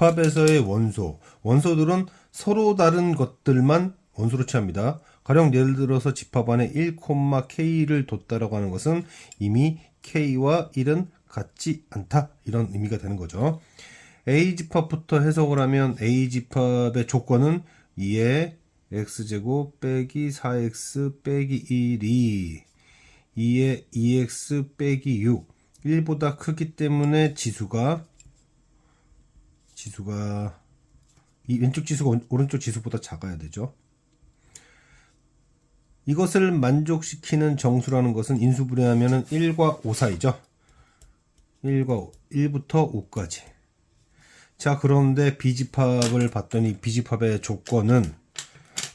집합에서의 원소. 원소들은 서로 다른 것들만 원소로 취합니다. 가령 예를 들어서 집합 안에 1, K를 뒀다라고 하는 것은 이미 K와 1은 같지 않다. 이런 의미가 되는 거죠. A 집합부터 해석을 하면 A 집합의 조건은 2의 x제곱 빼기 4x 빼기 1이 2의 2x 빼기 6 1보다 크기 때문에 지수가 지수가 이 왼쪽 지수가 오- 오른쪽 지수보다 작아야 되죠. 이것을 만족시키는 정수라는 것은 인수분해하면 1과 5 사이죠. 1과 5, 1부터 5까지. 자, 그런데 B집합을 봤더니 B집합의 조건은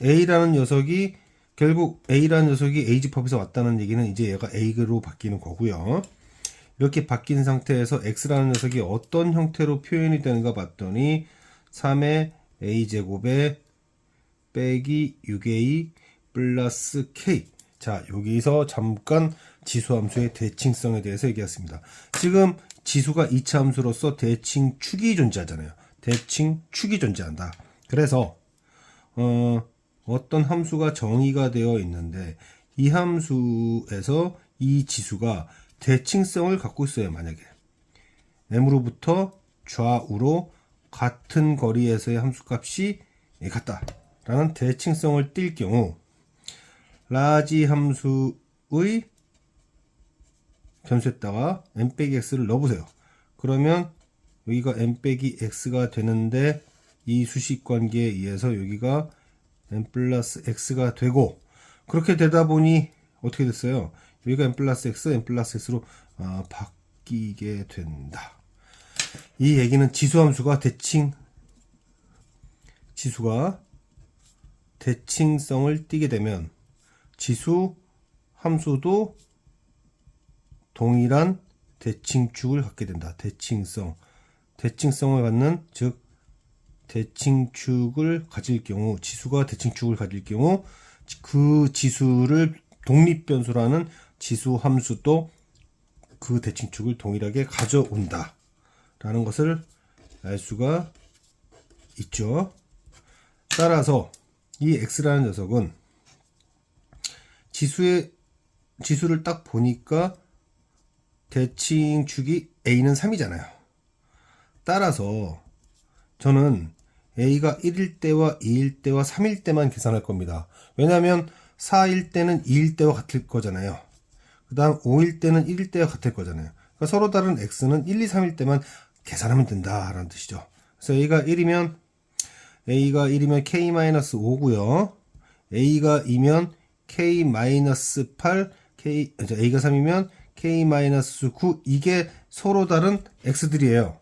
A라는 녀석이 결국 A라는 녀석이 A집합에서 왔다는 얘기는 이제 얘가 A로 바뀌는 거고요. 이렇게 바뀐 상태에서 X라는 녀석이 어떤 형태로 표현이 되는가 봤더니 3의 A제곱에 빼기 6A 플러스 K. 자, 여기서 잠깐 지수함수의 대칭성에 대해서 얘기했습니다. 지금 지수가 이차 함수로서 대칭축이 존재하잖아요. 대칭축이 존재한다. 그래서 어, 어떤 함수가 정의가 되어 있는데 이 함수에서 이 지수가 대칭성을 갖고 있어요. 만약에 m으로부터 좌우로 같은 거리에서의 함수값이 같다 라는 대칭성을 띌 경우 라지 함수의 변수에다가 m 빼기 x를 넣어보세요. 그러면 여기가 m 빼기 x가 되는데 이 수식 관계에 의해서 여기가 m 플러스 x가 되고 그렇게 되다 보니 어떻게 됐어요? 여기가 m 플러스 x, m 플러스 x로 아, 바뀌게 된다. 이 얘기는 지수함수가 대칭 지수가 대칭성을 띠게 되면 지수 함수도 동일한 대칭축을 갖게 된다. 대칭성. 대칭성을 갖는 즉 대칭축을 가질 경우 지수가 대칭축을 가질 경우 그 지수를 독립 변수라는 지수 함수도 그 대칭축을 동일하게 가져온다. 라는 것을 알 수가 있죠. 따라서 이 x라는 녀석은 지수의 지수를 딱 보니까 대칭축이 a는 3이잖아요. 따라서 저는 a가 1일 때와 2일 때와 3일 때만 계산할 겁니다. 왜냐하면 4일 때는 2일 때와 같을 거잖아요. 그 다음 5일 때는 1일 때와 같을 거잖아요. 그러니까 서로 다른 x는 1, 2, 3일 때만 계산하면 된다라는 뜻이죠. 그래서 a가 1이면 a가 1이면 k-5고요. a가 2면 k-8, k, 저, a가 3이면 k-9 이게 서로 다른 x들이에요.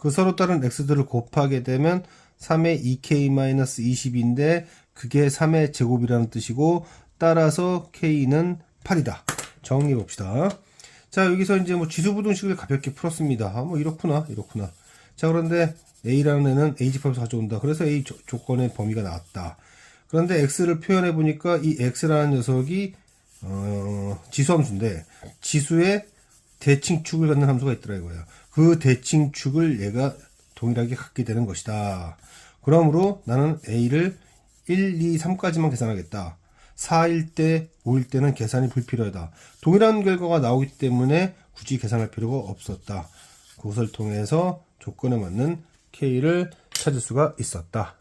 그 서로 다른 x들을 곱하게 되면 3의 2k-20인데 그게 3의 제곱이라는 뜻이고 따라서 k는 8이다. 정리해 봅시다. 자, 여기서 이제 뭐 지수부등식을 가볍게 풀었습니다. 아, 뭐 이렇구나, 이렇구나. 자, 그런데 a라는 애는 a집합에서 가져온다. 그래서 a 조, 조건의 범위가 나왔다. 그런데 x를 표현해 보니까 이 x라는 녀석이 어, 지수함수인데 지수의 대칭축을 갖는 함수가 있더라 이거예요. 그 대칭축을 얘가 동일하게 갖게 되는 것이다. 그러므로 나는 a를 1, 2, 3까지만 계산하겠다. 4일 때, 5일 때는 계산이 불필요하다. 동일한 결과가 나오기 때문에 굳이 계산할 필요가 없었다. 그것을 통해서 조건에 맞는 k를 찾을 수가 있었다.